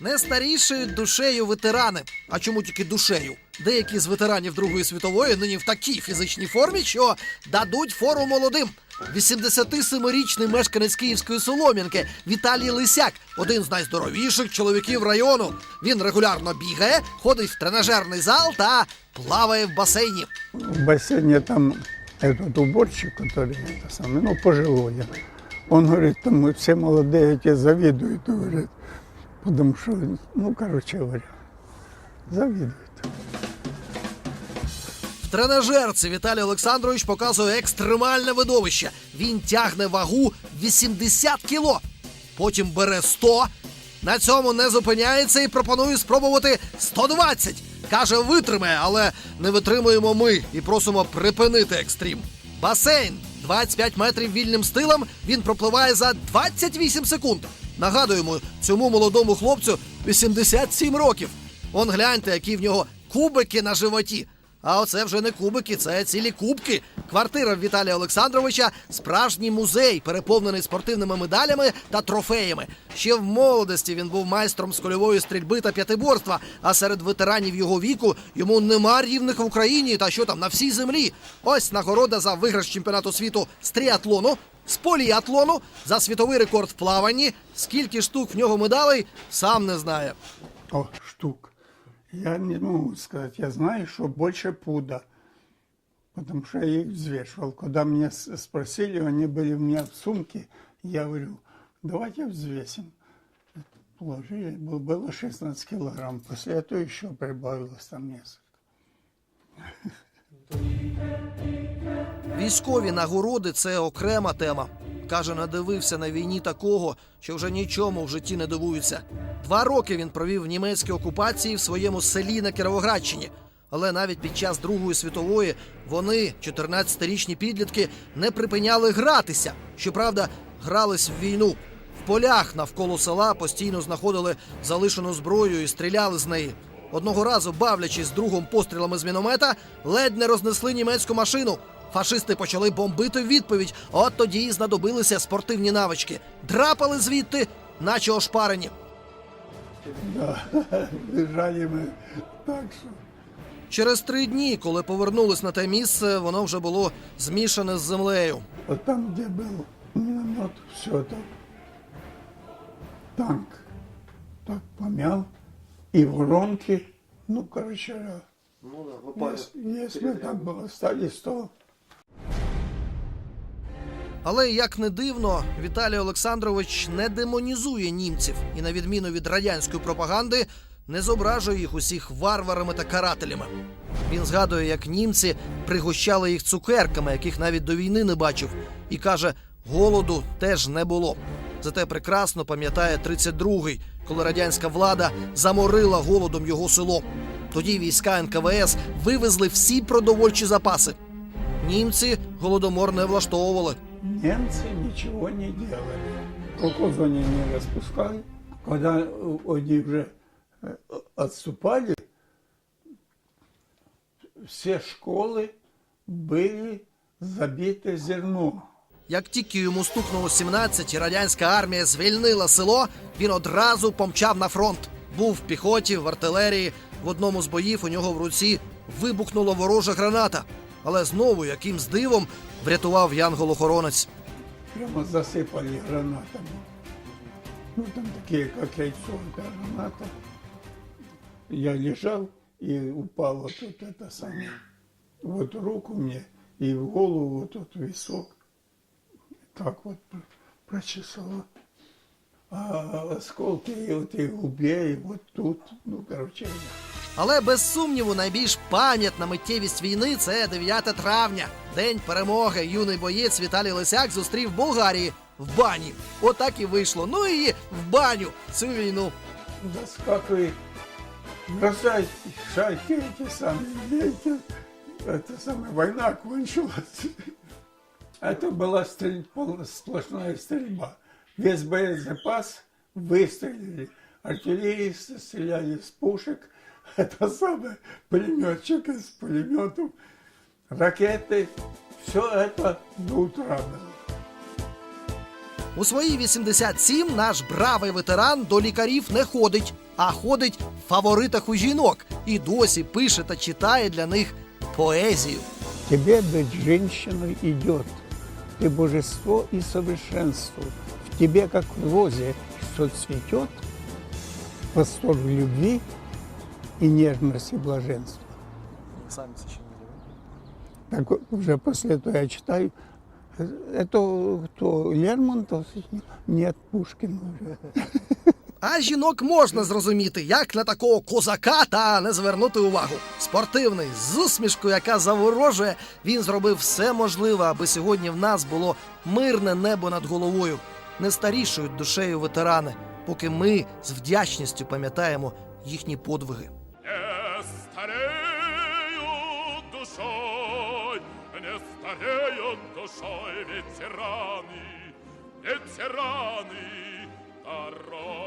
Не старішають душею ветерани. А чому тільки душею? Деякі з ветеранів Другої світової нині в такій фізичній формі, що дадуть фору молодим. 87-річний мешканець Київської Солом'янки Віталій Лисяк, один з найздоровіших чоловіків району. Він регулярно бігає, ходить в тренажерний зал та плаває в басейні. В бассейне там этот уборщик, который это самый, ну, пожилой. Он говорит, там мы все молодые эти завидуют, говорит, потому что, ну, короче говоря, завидуют. В тренажерці Віталій Олександрович показує екстремальне видовище. Він тягне вагу 80 кіло. Потім бере 100. На цьому не зупиняється і пропонує спробувати 120. Каже, витримає, але не витримуємо ми і просимо припинити екстрім. Басейн 25 метрів вільним стилем. Він пропливає за 28 секунд. Нагадуємо, цьому молодому хлопцю 87 років. Он гляньте, які в нього кубики на животі. А оце вже не кубики, це цілі кубки. Квартира Віталія Олександровича справжній музей, переповнений спортивними медалями та трофеями. Ще в молодості він був майстром з кольової стрільби та п'ятиборства. А серед ветеранів його віку йому нема рівних в Україні та що там на всій землі. Ось нагорода за виграш чемпіонату світу з тріатлону, з поліатлону, за світовий рекорд в плаванні. Скільки штук в нього медалей, сам не знає. О, штук. Я не могу сказать, я знаю, что больше пуда, потому что я их взвешивал. Когда меня с- спросили, они были у меня в сумке, я говорю, давайте взвесим. Положили, был- было 16 килограмм, после этого еще прибавилось там несколько. Військові нагороди це окрема тема. Каже, надивився на війні такого, що вже нічому в житті не дивується. Два роки він провів в німецькій окупації в своєму селі на Кіровоградщині. Але навіть під час Другої світової вони, 14-річні підлітки, не припиняли гратися. Щоправда, грались в війну. В полях навколо села постійно знаходили залишену зброю і стріляли з неї. Одного разу, бавлячись з другом пострілами з міномета, ледь не рознесли німецьку машину. Фашисти почали бомбити в відповідь. От тоді й знадобилися спортивні навички. Драпали звідти, наче ошпарені. Да, лежали мы так что. Через три дні, коли повернулись на те місце, воно вже було змішане з землею. Вот там, где был миномет, все это танк так помял, и воронки, ну, короче, говоря, если, если там бы остались, то але як не дивно, Віталій Олександрович не демонізує німців і, на відміну від радянської пропаганди, не зображує їх усіх варварами та карателями. Він згадує, як німці пригощали їх цукерками, яких навіть до війни не бачив, і каже, голоду теж не було. Зате прекрасно пам'ятає 32-й, коли радянська влада заморила голодом його село. Тоді війська НКВС вивезли всі продовольчі запаси. Німці голодомор не влаштовували немцы ничего не делали. Колхоз они не распускали. Когда э, они уже э, отступали, все школы были забиты зерном. Як тільки йому стукнуло 17 і радянська армія звільнила село, він одразу помчав на фронт. Був в піхоті, в артилерії. В одному з боїв у нього в руці вибухнула ворожа граната. Але знову, якимсь дивом, врятував янгол-охоронець. Прямо засыпали гранатами. Ну, там такие, как яйцо, эта граната. Я лежал и упал вот тут это самое. Вот руку мне и в голову вот тут висок. Так вот пр- прочесало. А осколки и вот и в губе, и вот тут, ну, короче, Але без сумніву найбільш пам'ятна миттєвість війни це 9 травня. День перемоги. Юний боєць Віталій Лисяк зустрів в Болгарії в бані. Отак і вийшло. Ну і в баню цю війну. заскакивает, бросает шайки эти самые, видите, это самая война кончилась. Это была стрель- пол- сплошная стрельба. Весь боезапас выстрелили. Артиллеристы стреляли с пушек, это самое, пулеметчик из пулеметов, ракеты. Все это до утра было. У свої 87 наш бравий ветеран до лікарів не ходить, а ходить в фаворитах у жінок і досі пише та читає для них поезію. Тебе быть женщиной идет. Ты божество и совершенство. В тебе, как в розе, что цветет, восторг любви и нежность и блаженство. Самі Так вот, уже после этого я читаю. э, Это кто? Лермонтов? Нет, Пушкин уже. А жінок можна зрозуміти, як на такого козака та не звернути увагу. Спортивний з усмішкою, яка заворожує, він зробив все можливе, аби сьогодні в нас було мирне небо над головою. не старішують душею ветерани, поки ми з вдячністю пам'ятаємо їхні подвиги. Не старею душой, не стареють душою ветерани, ветерани дорог.